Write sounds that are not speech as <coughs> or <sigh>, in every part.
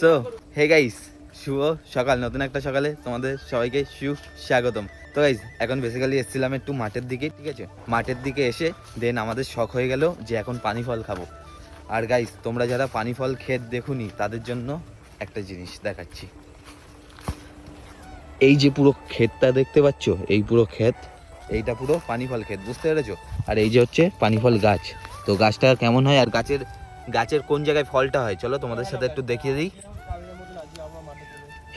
So hey guys শুভ সকাল। নতুন একটা সকালে তোমাদের সবাইকে সু স্বাগতম তো গাইস এখন বেসিক্যালি এসেছিলাম একটু মাঠের দিকে, ঠিক আছে? মাঠের দিকে এসে দেন আমাদের শখ হয়ে গেল যে এখন পানি ফল খাব। আর গাইস তোমরা যারা পানি ফল ক্ষেত দেখুনি, তাদের জন্য একটা জিনিস দেখাচ্ছি। এই যে পুরো ক্ষেতটা দেখতে পাচ্ছ, এই পুরো ক্ষেত, এইটা পুরো পানি ফল ক্ষেত, বুঝতে পেরেছ? আর এই যে হচ্ছে পানি ফল গাছ। তো গাছটা কেমন হয়? আর গাছের গাছের কোন জায়গায় ফলটা হয়? চলো তোমাদের সাথে একটু দেখিয়ে দিই।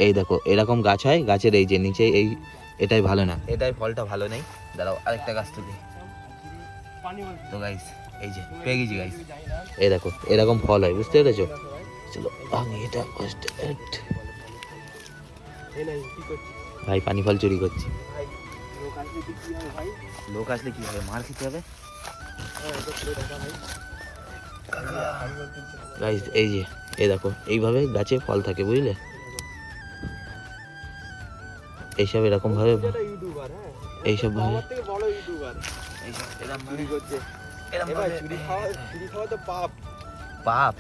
এই দেখো, এরকম গাছ হয়, গাছের এই যে নিচে এই, এটাই ভালো না। এটাই ফলটা ভালো নেই। দাঁড়াও, আরেকটা গাছ তুলি তো গাইস এই যে, পেয়ে গেছি গাইস এই দেখো, এরকম ফল হয়, বুঝতে পেরেছ? চলো এটা। ভাই, পানি ফল চুরি করছি। লোক আসলে কি হবে? মার খেতে হবে? গাইস এই যে এই দেখো এইভাবে গাছে ফল থাকে বুঝলে? এইসব এরকম ভাবে এইসব ভাবে পাপ।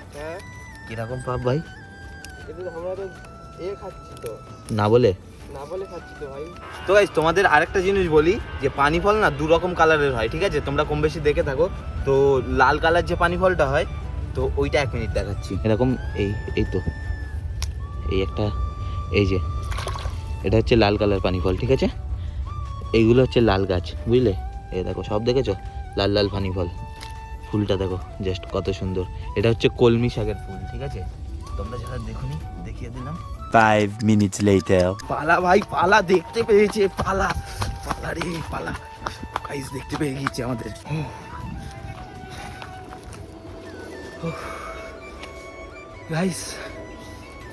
কীরকম পাপ ভাই? না বলে? তো গাইস তোমাদের আরেকটা জিনিস বলি, যে পানি ফল না দু রকম কালারের হয়, ঠিক আছে? তোমরা কম বেশি দেখে থাকো। তো লাল কালার যে পানি ফলটা হয়, তো ওইটা এক মিনিট দেখাচ্ছি। এরকম এই এই তো। এই একটা, এই যে। এটা হচ্ছে লাল কালার পানি ফল ঠিক আছে? এইগুলো হচ্ছে লাল গাছ, বুঝলে? এই দেখো, সব দেখেছ? লাল লাল পানি ফল ফুলটা দেখো জাস্ট কত সুন্দর। এটা হচ্ছে কলমি শাকের ফুল, ঠিক আছে? তোমরা যারা দেখুনি, দেখিয়ে দিলাম। Five minutes later. পালা ভাই, পালা দেখতে পেয়েছে, পালা। পালা রে, পালা। গাইস দেখতে পেয়ে গিয়েছে আমাদের। গাইস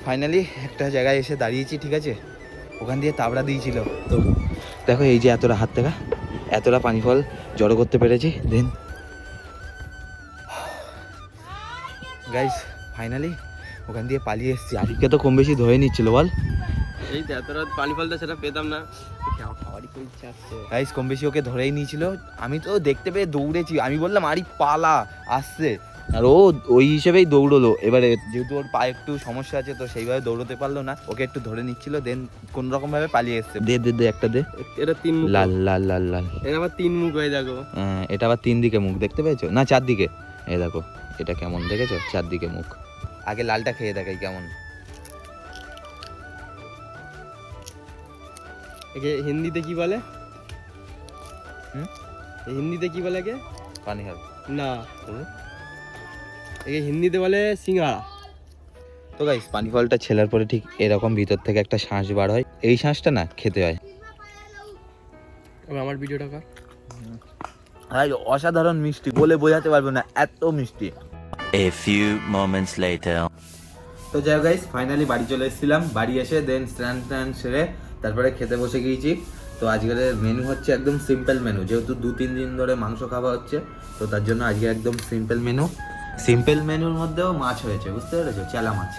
ফাইনালি একটা জায়গায় এসে দাঁড়িয়েছি, ঠিক আছে? ওখান দিয়ে তাবড়া দিয়েছিল। তো দেখো, এই যে এতটা হাত থেকে এতটা পানি ফল জড়ো করতে পেরেছি দেন গাইস ফাইনালি ওখান দিয়ে পালিয়ে এসেছি। আরিফকে তো কম বেশি ধরে নিচ্ছিল বল। এই তো এত রাত পানি ফলটা সেটা পেতাম না। গাইস কম বেশি ওকে ধরেই নিয়েছিল। আমি তো দেখতে পেয়ে দৌড়েছি। আমি বললাম আরে পালা আসছে। আর ও ওই হিসেবেই দৌড়লো। এবারে যেহেতু ওর পায়ে একটু সমস্যা আছে তো সেইভাবে দৌড়তে পারল না। ওকে একটু ধরে নিচ্ছিল দেন কোন রকম ভাবে পালিয়ে এসছে। দে দে দে একটা দে। এটা তিন মুখ। লাল লাল লাল লাল। এটা আবার তিন মুখ হয়ে দেখো হ্যাঁ, এটা আবার তিন দিকে মুখ দেখতে পেয়েছ? না চারদিকে। এই দেখো এটা কেমন দেখেছ? চারদিকে মুখ। আগে লালটা খেয়ে দেখাই কেমন। একে হিন্দিতে কি বলে? হুম? হিন্দিতে কি বলে একে? পানি হবে না? একে হিন্দিতে বলে সিঙ্গাড়া। তো গাইস পানি ফলটা ছেলার পরে ঠিক এরকম ভিতর থেকে একটা শ্বাস বার হয়। এই শ্বাসটা না খেতে হয়। আমার ভিডিওটা কর। আর অসাধারণ মিষ্টি। বলে বোঝাতে পারব না এত মিষ্টি। A few moments later. তো যাই গাইস ফাইনালি বাড়ি চলে এসেছিলাম। বাড়ি এসে দেন স্নান টান সেরে তারপরে খেতে বসে গিয়েছি। তো আজকের মেনু হচ্ছে একদম সিম্পল মেনু যেহেতু দু তিন দিন ধরে মাংস খাওয়া হচ্ছে তো তার জন্য আজকে একদম সিম্পল মেনু সিম্পল মেনুর মধ্যেও মাছ হয়েছে বুঝতে পেরেছ? চেলা মাছ।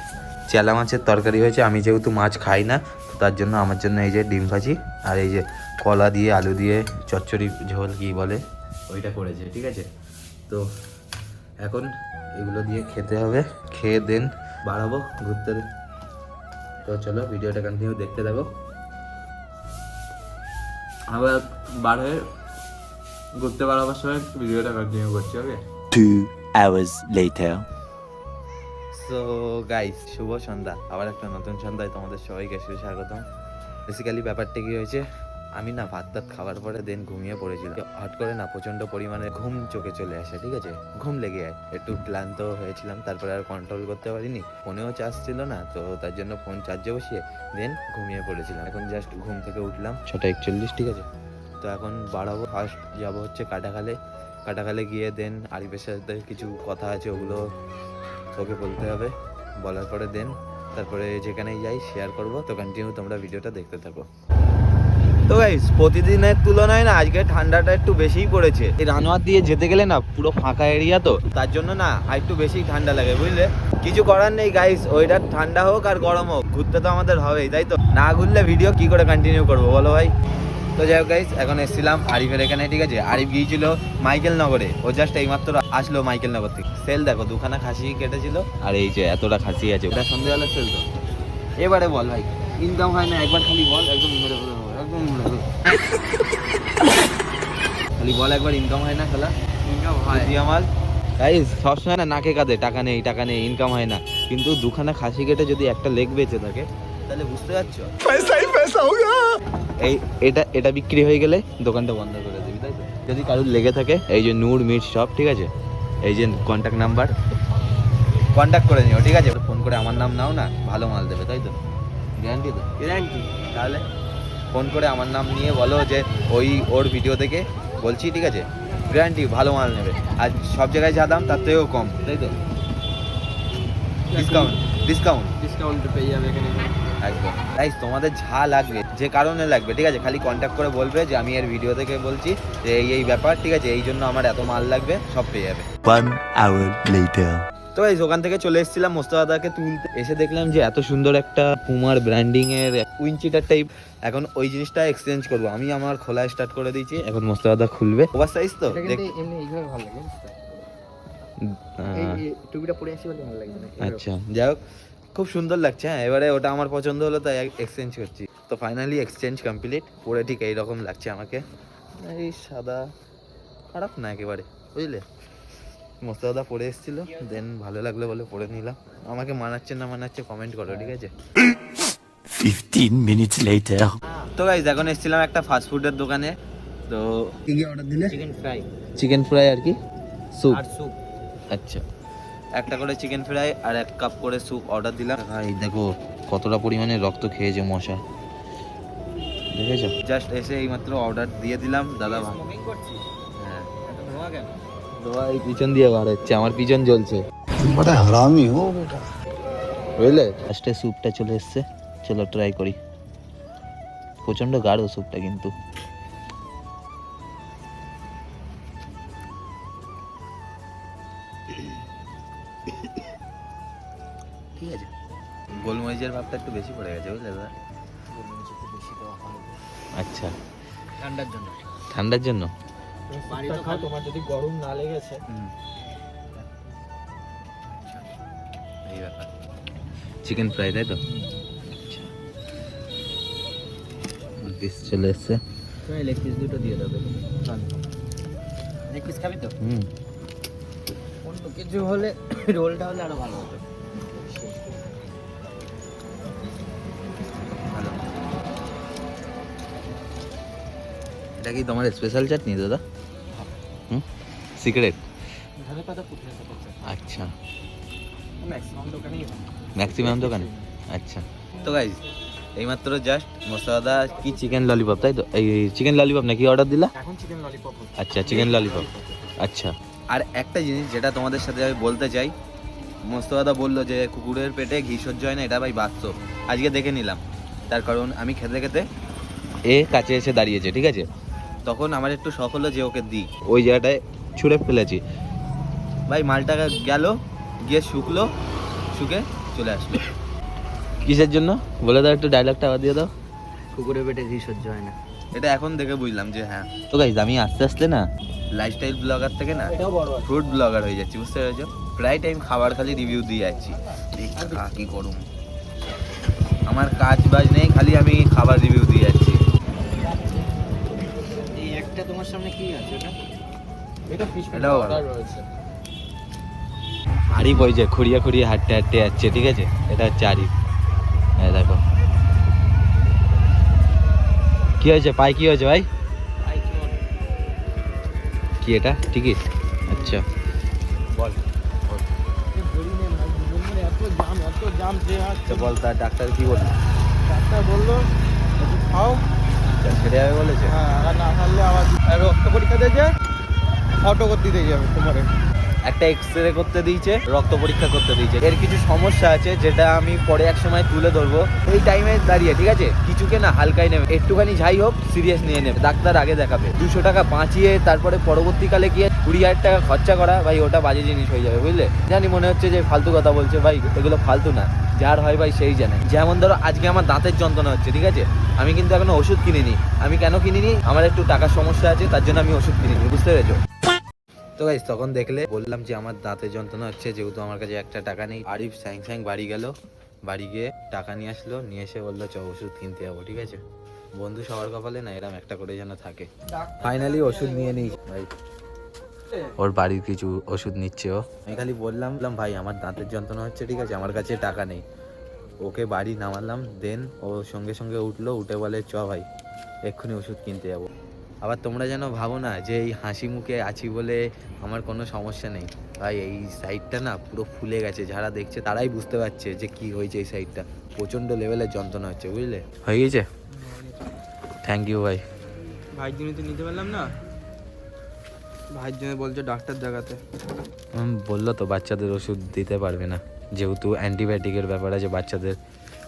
চেলা মাছের তরকারি হয়েছে আমি যেহেতু মাছ খাই না তো তার জন্য আমার জন্য এই যে ডিম ভাজি আর এই যে কলা দিয়ে আলু দিয়ে চচ্চড়ি ঝোল কি বলে? ওইটা করেছে ঠিক আছে? তো এখন এগুলো দিয়ে খেতে হবে। খেয়ে দেন বাড়াবো ঘুরতে। তো চলো ভিডিওটা কন্টিনিউ দেখতে থাকো। আবার বার হয়ে ঘুরতে বাড়াবার সময় ভিডিওটা কন্টিনিউ করছি okay Two hours later. So guys শুভ সন্ধ্যা। আবার একটা নতুন সন্ধ্যায় তোমাদের সবাইকে স্বাগতম। বেসিক্যালি ব্যাপারটা কি হয়েছে? আমি না ভাত টাত খাওয়ার পরে দেন ঘুমিয়ে পড়েছিলাম। হট করে না প্রচণ্ড পরিমাণে ঘুম চোখে চলে আসে, ঠিক আছে? ঘুম লেগে যায়। একটু ক্লান্ত হয়েছিলাম, তারপরে আর কন্ট্রোল করতে পারিনি। ফোনেও চার্জ ছিল না, তো তার জন্য ফোন চার্জে বসিয়ে দেন ঘুমিয়ে পড়েছিলাম। এখন জাস্ট ঘুম থেকে উঠলাম ছটা একচল্লিশ, ঠিক আছে? তো এখন বাড়াবো। ফার্স্ট যাব হচ্ছে কাটাখালে কাটাখালে গিয়ে দেন আরিফের সাথে কিছু কথা আছে, ওগুলো ওকে বলতে হবে। বলার পরে দেন, তারপরে যেখানেই যাই শেয়ার করব, তো কন্টিনিউ তোমরা ভিডিওটা দেখতে থাকো। তো গাইস প্রতিদিনের তুলনায় না আজকে ঠান্ডাটা একটু বেশিই পড়েছে। এই রানোয়ার দিয়ে যেতে গেলে না পুরো ফাঁকা এরিয়া তো, তার জন্য না আর একটু বেশি ঠান্ডা লাগে, বুঝলে? কিছু করার নেই গাইস ওইটা ঠান্ডা হোক আর গরম হোক, ঘুরতে তো আমাদের হবেই, তাই তো? না ঘুরলে ভিডিও কি করে কন্টিনিউ করব, বলো ভাই? তো যাই হোক গাইস এখন এসেছিলাম আরিফের এখানে, ঠিক আছে? আরিফ গিয়েছিল মাইকেল নগরে ও জাস্ট এইমাত্র আসলো মাইকেল নগর থেকে। সেল দেখো, দুখানা খাসি কেটেছিল, আর এই যে এতটা খাসি আছে, ওটা সন্ধ্যেবেলা সেল তো। এবারে বল ভাই। ইনকাম হয় না একবার খালি বল একদম মেরে ফেলে দেবো, একদম মেরে খালি বল একবার ইনকাম হয় না খেলা ইনকাম হয়। তুই আমার? গাইস সবসময় না নাকে কাঁদে টাকা নেই টাকা নেই ইনকাম হয় না। কিন্তু দুখানা খাসি কেটে যদি একটা লেগ বেঁচে থাকে তাহলে বুঝতে পারছ? এই এটা এটা বিক্রি হয়ে গেলে দোকানটা বন্ধ করে দিবি তাই তো? যদি কারোর লেগে থাকে এই যে নূর মিট শপ ঠিক আছে? এই যে কন্ট্যাক্ট নাম্বার কন্ট্যাক্ট করে নিও ঠিক আছে? ফোন করে আমার নাম নাও না ভালো মাল দেবে তাই তো? গ্যারান্টি তো। গ্যারান্টি তাহলে? ফোন করে আমার নাম নিয়ে বলো যে ওই ওর ভিডিও থেকে বলছি ঠিক আছে? গ্যারান্টি ভালো মাল নেবে। আর সব জায়গায় যা দাম তার থেকেও কম তাই তো? ডিসকাউন্ট ডিসকাউন্ট ডিসকাউন্ট পেয়ে যাবে এখানে। একদম। তাই তোমাদের যা লাগবে যে কারণে লাগবে ঠিক আছে? খালি কন্ট্যাক্ট করে বলবে যে আমি এর ভিডিও থেকে বলছি যে এই এই ব্যাপার ঠিক আছে? এই জন্য আমার এত মাল লাগবে সব পেয়ে যাবে। One hour later. তো এই ওখান থেকে চলে এসেছিলাম মোস্তাদাকে তুলতে। এসে দেখলাম যে এত সুন্দর একটা পুমার ব্র্যান্ডিং এর উইনচিটার টাইপ এখন ওই জিনিসটা এক্সচেঞ্জ করব। আমি আমার খোলা স্টার্ট করে দিয়েছি। এখন মোস্তাদা খুলবে। ওভার সাইজ তো লাগে টুপিটা পরে আসি বলে ভালো লাগছে না আচ্ছা যাই হোক। খুব সুন্দর লাগছে হ্যাঁ। এবারে ওটা আমার পছন্দ হলো তাই এক্সচেঞ্জ করছি। তো ফাইনালি এক্সচেঞ্জ কমপ্লিট পরে ঠিক এইরকম লাগছে আমাকে। এই সাদা খারাপ না একেবারে বুঝলে? মোস্তাদা পরে এসেছিল দেন ভালো লাগল বলে পরে নিলাম। আমাকে মানাচ্ছে না মানাচ্ছে কমেন্ট করো ঠিক আছে? 15 minutes later. তো গাইজ এখন এসেছিলাম একটা ফাস্ট ফুডের দোকানে। তো কি কি অর্ডার দিলে? চিকেন ফ্রাই চিকেন ফ্রাই আর কি? স্যুপ আর স্যুপ আচ্ছা। একটা করে চিকেন ফ্রাই আর এক কাপ করে স্যুপ অর্ডার দিলাম। ভাই দেখো কতটা পরিমাণে রক্ত খেয়েছে মশা। দেখেছ? জাস্ট এসে এইমাত্র অর্ডার দিয়ে দিলাম দাদা ভাই হ্যাঁ। ভাই পিছন দিয়ে বার হচ্ছে আমার পিছন জ্বলছে বড় হারামি হো বেটা। বুঝলে? ফার্স্টে স্যুপটা চলে এসছে চলো ট্রাই করি। প্রচণ্ড গাঢ় স্যুপটা কিন্তু। ঠিক আছে। গোলমরিচের ভাবটা একটু বেশি পড়ে গেছে বুঝলে দাদা? আচ্ছা। ঠান্ডার জন্য। ঠান্ডার জন্য? বাড়িতে খাও তোমার যদি গরম না লেগেছে। এই ব্যাপার। চিকেন ফ্রাই তাই তো? পিস চলে এসছে। লেগ পিস দুটো দিয়ে দেবে। লেগ পিস খাবি তো? হুম। অন্য কিছু হলে <coughs> রোলটা হলে আরও ভালো হতো। এটা কি তোমার স্পেশাল চাটনি দাদা? হুম? সিক্রেট আচ্ছা। ম্যাক্সিমাম দোকানে? আচ্ছা। তো গাইজ এইমাত্র জাস্ট মশলাদা কি চিকেন ললিপপ তাই তো? এই চিকেন ললিপপ নাকি অর্ডার দিলা? এখন চিকেন ললিপপ আচ্ছা চিকেন ললিপপ আচ্ছা। আর একটা জিনিস যেটা তোমাদের সাথে আমি বলতে চাই মোস্তফাদা বলল যে কুকুরের পেটে ঘি সহ্য হয় না এটা ভাই বাস্তব। আজকে দেখে নিলাম। তার কারণ আমি খেতে খেতে এ কাছে এসে দাঁড়িয়েছে ঠিক আছে? তখন আমার একটু শখ হলো যে ওকে দিই। ওই জায়গাটায় ছুঁড়ে ফেলেছি। ভাই মালটা গেল গিয়ে শুকলো শুকে চলে আসলো। কিসের জন্য? বলে দাও একটু ডায়লগটা আবার দিয়ে দাও। কুকুরে পেটে ঘি সহ্য হয় না। এটা এখন দেখে বুঝলাম যে হ্যাঁ। তো গাইজ আমি আস্তে আস্তে না লাইফস্টাইল ব্লগার থেকে না এটাও বড় ফুড ব্লগার হয়ে যাচ্ছি বুঝতে পেরেছ? প্রায় টাইম খাবার খালি রিভিউ দিয়ে যাচ্ছি। দেখি কি? করুম। আমার কাজ বাজ নেই খালি আমি খাবার রিভিউ একটা তোমার সামনে কি আছে এটা এটা ফিশ এটাও রয়েছে। আরিফ ওই যে খুঁড়িয়ে খুঁড়িয়ে হাঁটতে হাঁটতে যাচ্ছে ঠিক আছে? এটা হচ্ছে আরিফ হ্যাঁ দেখো। কি হয়েছে? পাই কি হয়েছে ভাই? কি এটা? টিকিট আচ্ছা। বল। বল। তার ডাক্তার কি বলল? ডাক্তার বলল খাও। সেটা যাবে বলেছে? হ্যাঁ। রক্ত পরীক্ষা দিয়ে যাবে একটা এক্স রে করতে দিয়েছে, রক্ত পরীক্ষা করতে দিয়েছে। এর কিছু সমস্যা আছে, যেটা আমি পরে এক সময় তুলে ধরবো। এই টাইমে দাঁড়িয়ে, ঠিক আছে? কিছুকে না নেবে। একটুখানি যাই হোক সিরিয়াস নিয়ে নেবে। ডাক্তার আগে দেখাবে। দুশো টাকা বাঁচিয়ে তারপরে পরবর্তীকালে গিয়ে কুড়ি হাজার টাকা খরচা করা, ভাই, ওটা বাজে জিনিস হয়ে যাবে, বুঝলে? জানি মনে হচ্ছে যে ফালতু কথা বলছে, ভাই, এগুলো ফালতু না। যার হয়, ভাই, সেই জানে। যেমন ধরো, আজকে আমার দাঁতের যন্ত্রণা হচ্ছে, ঠিক আছে? আমি কিন্তু এখনও ওষুধ কিনিনি। আমি কেন কিনিনি? আমার একটু টাকার সমস্যা আছে, তার জন্য আমি ওষুধ কিনিনি, বুঝতে পেরেছ? তো গাইস তখন দেখলে, বললাম যে আমার দাঁতের যন্ত্রণা হচ্ছে, যেহেতু আমার কাছে একটা টাকা নেই। আরিফ স্যাং স্যাং বাড়ি গেল। বাড়ি গিয়ে টাকা নিয়ে আসলো, নিয়ে এসে বলল, চ, ওষুধ কিনতে যাব, ঠিক আছে? বন্ধু সবার কপালে না, এরম একটা করে যেন থাকে। ফাইনালি ওষুধ নিয়ে নিই। ভাই ওর বাড়ির কিছু ওষুধ নিচ্ছে ও। আমি খালি বললাম বললাম ভাই আমার দাঁতের যন্ত্রণা হচ্ছে ঠিক আছে? আমার কাছে টাকা নেই। ওকে বাড়ি নামালাম দেন ও সঙ্গে সঙ্গে উঠল উঠে বলে চ ভাই এক্ষুনি ওষুধ কিনতে যাব। আবার তোমরা যেন ভাবো না যে এই হাসি মুখে আছি বলে আমার কোনো সমস্যা নেই। ভাই এই সাইডটা না পুরো ফুলে গেছে যারা দেখছে তারাই বুঝতে পারছে যে কি হয়েছে এই সাইডটা। প্রচণ্ড লেভেলের যন্ত্রণা হচ্ছে বুঝলে? হয়ে গেছে? থ্যাংক ইউ ভাই। ভাইয়ের জন্য তো নিতে পারলাম না। ভাইয়ের জন্য বলছে ডাক্তার দেখাতে বলল তো বাচ্চাদের ওষুধ দিতে পারবে না। যেহেতু অ্যান্টিবায়োটিকের ব্যাপার আছে বাচ্চাদের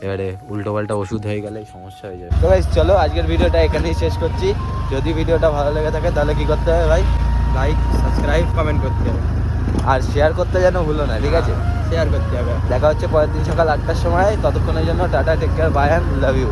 এবারে উল্টো পাল্টা ওষুধ হয়ে গেলে সমস্যা হয়ে যাবে। তো গাইস চলো আজকের ভিডিওটা এখানেই শেষ করছি। যদি ভিডিওটা ভালো লেগে থাকে তাহলে কি করতে হবে ভাই? লাইক সাবস্ক্রাইব কমেন্ট করতে হবে। আর শেয়ার করতে যেন ভুলো না ঠিক আছে? শেয়ার করতে হবে। দেখা হচ্ছে পরের দিন সকাল আটটার সময়। ততক্ষণের জন্য tata take care bye and love you